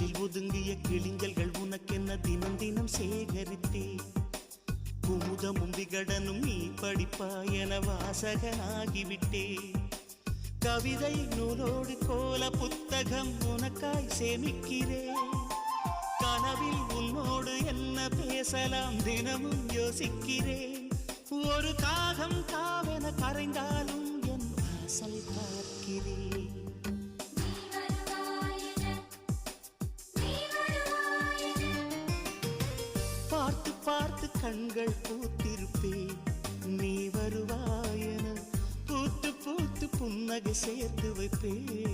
கிளிஞ்சல்கள் உனக்கென்ன தினம் தினம் சேகரித்தே? குமுதமும் விகடனும் நீ படிப்பா என வாசகனாகிவிட்டே. கவிதை நூலோடு கோல புத்தகம் உனக்காய் சேமிக்கிறேன் கனவில் உன்னோடு என்ன பேசலாம் தினமும் யோசிக்கிறேன் ஒரு காகம் காவென கரைந்தார் பார்த்து கண்கள் பூத்திருப்பேன் நீ வருவாயன பூத்து பூத்து புன்னகை சேர்த்து வைப்பேன்